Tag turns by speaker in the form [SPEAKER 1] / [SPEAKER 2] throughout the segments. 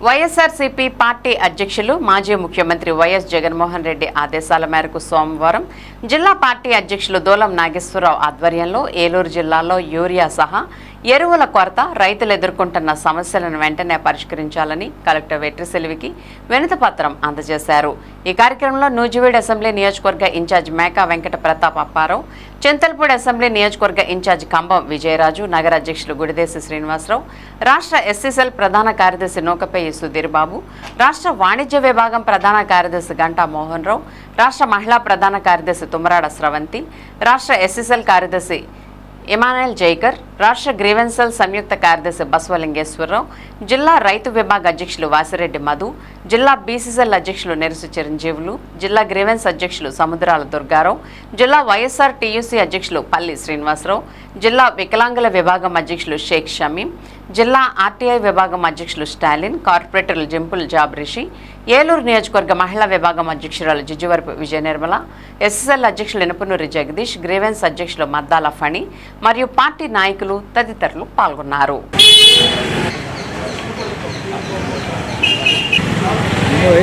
[SPEAKER 1] YSRCP party అధ్యక్షులు మాజీ ముఖ్యమంత్రి వైఎస్ జగన్మోహన్ రెడ్డి ఆదేశాల మేరకు సోమవారం జిల్లా పార్టీ అధ్యక్షులు దూలం నాగేశ్వరరావు ఆధ్వర్యంలో ఏలూరు జిల్లాలో యూరియా సహా ఎరువుల కొరత రైతులు ఎదుర్కొంటున్న సమస్యలను వెంటనే పరిష్కరించాలని కలెక్టర్ వెట్రి సెల్వికి వినతిపత్రం అందజేశారు. ఈ కార్యక్రమంలో నూజివీడ్ అసెంబ్లీ నియోజకవర్గ in charge Meka Venkata Pratap Apparao Chintalapudi assembly నియోజకవర్గ ఇన్ఛార్జ్ కంబం విజయరాజు నగర అధ్యక్షులు గుడిదేశి శ్రీనివాసరావు రాష్ట్ర ఎస్సీసెల్ ప్రధాన కార్యదర్శి నూకపేయి సుధీర్ బాబు రాష్ట్ర వాణిజ్య విభాగం ప్రధాన కార్యదర్శి గంటా మోహన్ రావు రాష్ట్ర మహిళా ప్రధాన కార్యదర్శి తుమ్మరాడ స్రవంతి రాష్ట్ర ఎస్సీసెల్ కార్యదర్శి ఇమానుయల్ జైకర్ రాష్ట్ర గ్రీవెన్సల్ సంయుక్త కార్యదర్శి బసవలింగేశ్వరరావు జిల్లా రైతు విభాగ అధ్యక్షులు వాసిరెడ్డి మధు జిల్లా బీసీసీఎల్ అధ్యక్షులు నెరుసు చిరంజీవులు జిల్లా గ్రీవెన్స్ అధ్యక్షులు సముద్రాల దుర్గారావు జిల్లా వైఎస్ఆర్ టీయూసీ అధ్యక్షులు పల్లి శ్రీనివాసరావు జిల్లా వికలాంగుల విభాగం అధ్యక్షులు షేక్ షమీం జిల్లా ఆర్టీఐ విభాగం అధ్యక్షులు స్టాలిన్ కార్పొరేటర్లు జింపుల్ జాబ్రిషి ఏలూరు నియోజకవర్గ మహిళా విభాగం అధ్యక్షురాలు జిజ్జువరపు విజయ నిర్మల ఎస్ఎస్ఎల్ అధ్యక్షులు ఎనుపునూరి జగదీష్ గ్రీవెన్స్ అధ్యక్షులు మద్దాల ఫణి మరియు పార్టీ నాయకులు తదితరులు పాల్గొన్నారు.
[SPEAKER 2] నువ్వు ఏ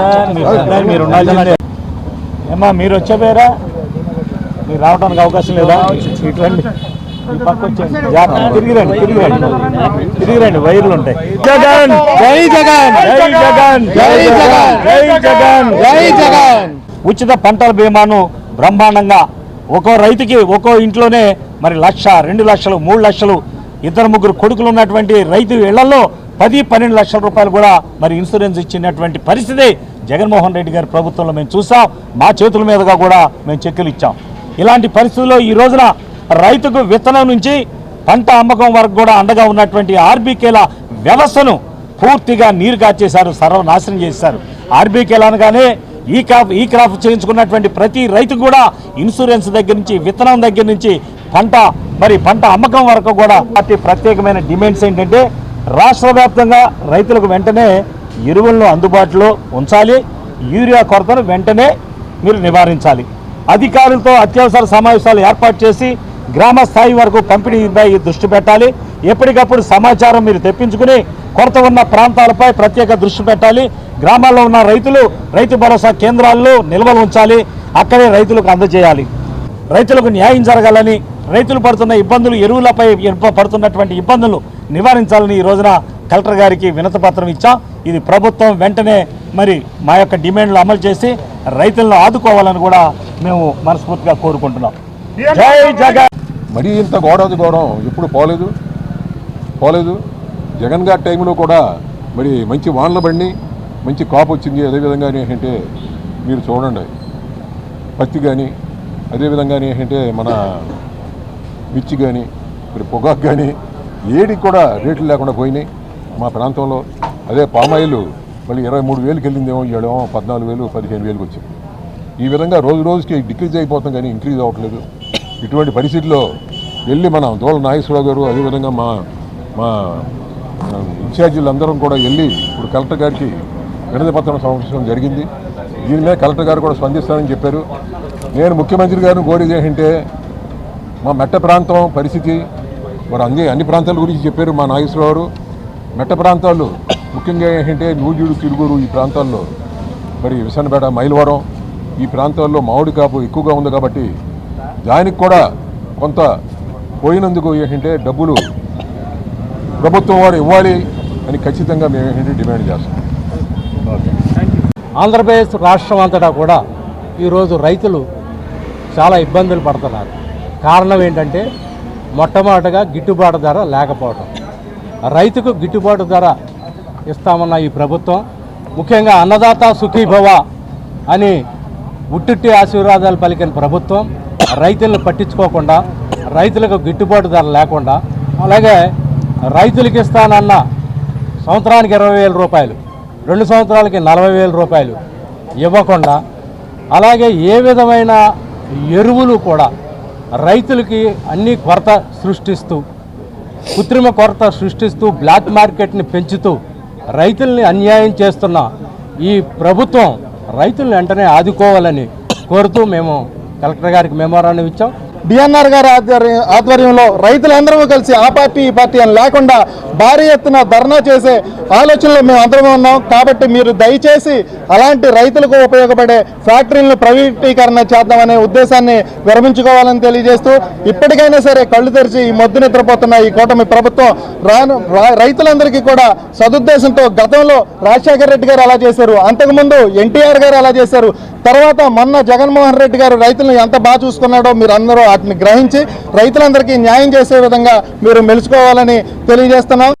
[SPEAKER 2] సార్ మీరు ఉండాలి ఏమ్మా మీరు వచ్చే పేరా మీరు రావడానికి అవకాశం లేదా? ఇటు రండి. ఈ పక్క వచ్చేయండి. జాగ్రత్త. తిరిగి రండి తిరిగి రండి. తిరిగి రండి వైర్లు ఉంటాయి. జగన్! జై జగన్! జై జగన్! జై జగన్! జై జగన్! జై జగన్! ఉచిత పంటల బీమాను బ్రహ్మాండంగా ఒక్కో రైతుకి ఒక్కో ఇంట్లోనే మరి లక్ష రెండు లక్షలు మూడు లక్షలు ఇద్దరు ముగ్గురు కొడుకులు ఉన్నటువంటి రైతు ఇళ్ళలో పది పన్నెండు లక్షల రూపాయలు కూడా మరి ఇన్సూరెన్స్ ఇచ్చినటువంటి పరిస్థితి జగన్మోహన్ రెడ్డి గారి ప్రభుత్వంలో మేము చూసాం. మా చేతుల మీదుగా కూడా మేము చెక్కులు ఇచ్చాం. ఇలాంటి పరిస్థితుల్లో ఈ రోజున రైతుకు విత్తనం నుంచి పంట అమ్మకం వరకు కూడా అండగా ఉన్నటువంటి ఆర్బీకేల వ్యవస్థను పూర్తిగా నీరు కాచేశారు సర్వనాశనం చేశారు. ఆర్బీకేలు అనగానే ఈ క్రాప్ ఈ క్రాప్ చేయించుకున్నటువంటి ప్రతి రైతు కూడా ఇన్సూరెన్స్ దగ్గర నుంచి విత్తనం దగ్గర నుంచి పంట మరి పంట అమ్మకం వరకు కూడా ప్రత్యేకమైన డిమాండ్స్ ఏంటంటే రాష్ట్ర వ్యాప్తంగా రైతులకు వెంటనే ఎరువులను అందుబాటులో ఉంచాలి. యూరియా కొరతను వెంటనే మీరు నివారించాలి. అధికారులతో అత్యవసర సమావేశాలు ఏర్పాటు చేసి గ్రామ స్థాయి వరకు పంపిణీపై దృష్టి పెట్టాలి. ఎప్పటికప్పుడు సమాచారం మీరు తెప్పించుకుని కొరత ఉన్న ప్రాంతాలపై ప్రత్యేక దృష్టి పెట్టాలి. గ్రామాల్లో ఉన్న రైతులు రైతు భరోసా కేంద్రాల్లో నిల్వలు ఉంచాలి. అక్కడే రైతులకు అందజేయాలి. రైతులకు న్యాయం జరగాలని రైతులు పడుతున్న ఇబ్బందులు ఎరువులపై పడుతున్నటువంటి ఇబ్బందులు నివారించాలని ఈ రోజున కలెక్టర్ గారికి వినతిపత్రం ఇచ్చాం. ఇది ప్రభుత్వం వెంటనే మరి మా యొక్క డిమాండ్లు అమలు చేసి రైతులను ఆదుకోవాలని కూడా మేము మనస్ఫూర్తిగా కోరుకుంటున్నాం. జై జగన్!
[SPEAKER 3] మరీ ఇంత గోడది గౌరవం ఎప్పుడు పోలేదు. పోలేదు. జగన్ గారి టైంలో కూడా మరి మంచి వానలు బండి మంచి కాపు వచ్చింది. అదేవిధంగా ఏంటంటే మీరు చూడండి. పత్తి కానీ అదేవిధంగా ఏంటంటే మన మిర్చి కానీ మరి పొగాకు కానీ ఏడికి కూడా రేట్లు లేకుండా పోయినాయి. మా ప్రాంతంలో అదే పామాయిల్ మళ్ళీ ఇరవై మూడు వేలుకి వెళ్ళిందేమో ఇవ్వడమో పద్నాలుగు వేలు పదిహేను వేలకు వచ్చింది. ఈ విధంగా రోజు రోజుకి డిక్రీజ్ అయిపోతాం కానీ ఇంక్రీజ్ అవ్వట్లేదు. ఇటువంటి పరిస్థితుల్లో వెళ్ళి మనం దోళ నాగేశ్వరరావు గారు అదేవిధంగా మా మా ఇన్ఛార్జీలందరం కూడా వెళ్ళి ఇప్పుడు కలెక్టర్ గారికి వినతి పత్రం సమర్పించడం జరిగింది. దీని మీద కలెక్టర్ గారు కూడా స్పందిస్తానని చెప్పారు. నేను ముఖ్యమంత్రి గారిని కోరేది ఏంటంటే మా మెట్ట ప్రాంతం పరిస్థితి మరి అన్ని అన్ని ప్రాంతాల గురించి చెప్పారు మా నాగేశ్వరరావు మెట్ట ప్రాంతాలు ముఖ్యంగా ఏంటంటే నూజుడు తిరుగురు ఈ ప్రాంతాల్లో మరి విసన్నపేట మైలవరం ఈ ప్రాంతాల్లో మామిడి కాపు ఎక్కువగా ఉంది కాబట్టి దానికి కూడా కొంత పోయినందుకు ఏంటంటే డబ్బులు ప్రభుత్వం వారు ఇవ్వాలి అని ఖచ్చితంగా మేము ఏంటంటే డిమాండ్ చేస్తాం.
[SPEAKER 4] ఆంధ్రప్రదేశ్ రాష్ట్రం అంతటా కూడా ఈరోజు రైతులు చాలా ఇబ్బందులు పడుతున్నారు. కారణం ఏంటంటే మొట్టమొదటగా గిట్టుబాటు ధర లేకపోవడం రైతుకు గిట్టుబాటు ధర ఇస్తామన్న ఈ ప్రభుత్వం ముఖ్యంగా అన్నదాత సుఖీభవ అని ఉట్టుట్టి ఆశీర్వాదాలు పలికిన ప్రభుత్వం రైతులను పట్టించుకోకుండా రైతులకు గిట్టుబాటు ధర లేకుండా అలాగే రైతులకు ఇస్తానన్న సంవత్సరానికి ఇరవై వేల రూపాయలు రెండు సంవత్సరాలకి నలభై వేల రూపాయలు ఇవ్వకుండా అలాగే ఏ విధమైన ఎరువులు కూడా రైతులకి అన్ని కొరత సృష్టిస్తూ కృత్రిమ కొరత సృష్టిస్తూ బ్లాక్ మార్కెట్ని పెంచుతూ రైతుల్ని అన్యాయం చేస్తున్న ఈ ప్రభుత్వం రైతులను వెంటనే ఆదుకోవాలని కోరుతూ మేము కలెక్టర్ గారికి మెమోరాండం ఇచ్చాం.
[SPEAKER 5] డిఎన్ఆర్ గారి ఆధ్వర్యం ఆధ్వర్యంలో రైతులందరూ కలిసి ఆ పార్టీ ఈ పార్టీ అని లేకుండా భారీ ఎత్తున ధర్నా చేసే ఆలోచనలో మేము అందరం ఉన్నాం. కాబట్టి మీరు దయచేసి అలాంటి రైతులకు ఉపయోగపడే ఫ్యాక్టరీలను ప్రైవేటీకరణ చేద్దామనే ఉద్దేశాన్ని విరమించుకోవాలని తెలియజేస్తూ ఇప్పటికైనా సరే కళ్ళు తెరిచి ఈ మొద్దు నిద్రపోతున్న ఈ కూటమి ప్రభుత్వం రాను రా- రైతులందరికీ కూడా సదుద్దేశంతో గతంలో రాజశేఖర రెడ్డి గారు అలా చేశారు. అంతకుముందు ఎన్టీఆర్ గారు అలా చేశారు. తర్వాత మొన్న జగన్మోహన్ రెడ్డి గారు రైతులను ఎంత బాగా చూసుకున్నాడో మీరు అందరూ వాటిని గ్రహించి రైతులందరికీ న్యాయం చేసే విధంగా మీరు మెలుచుకోవాలని తెలియజేస్తున్నాం.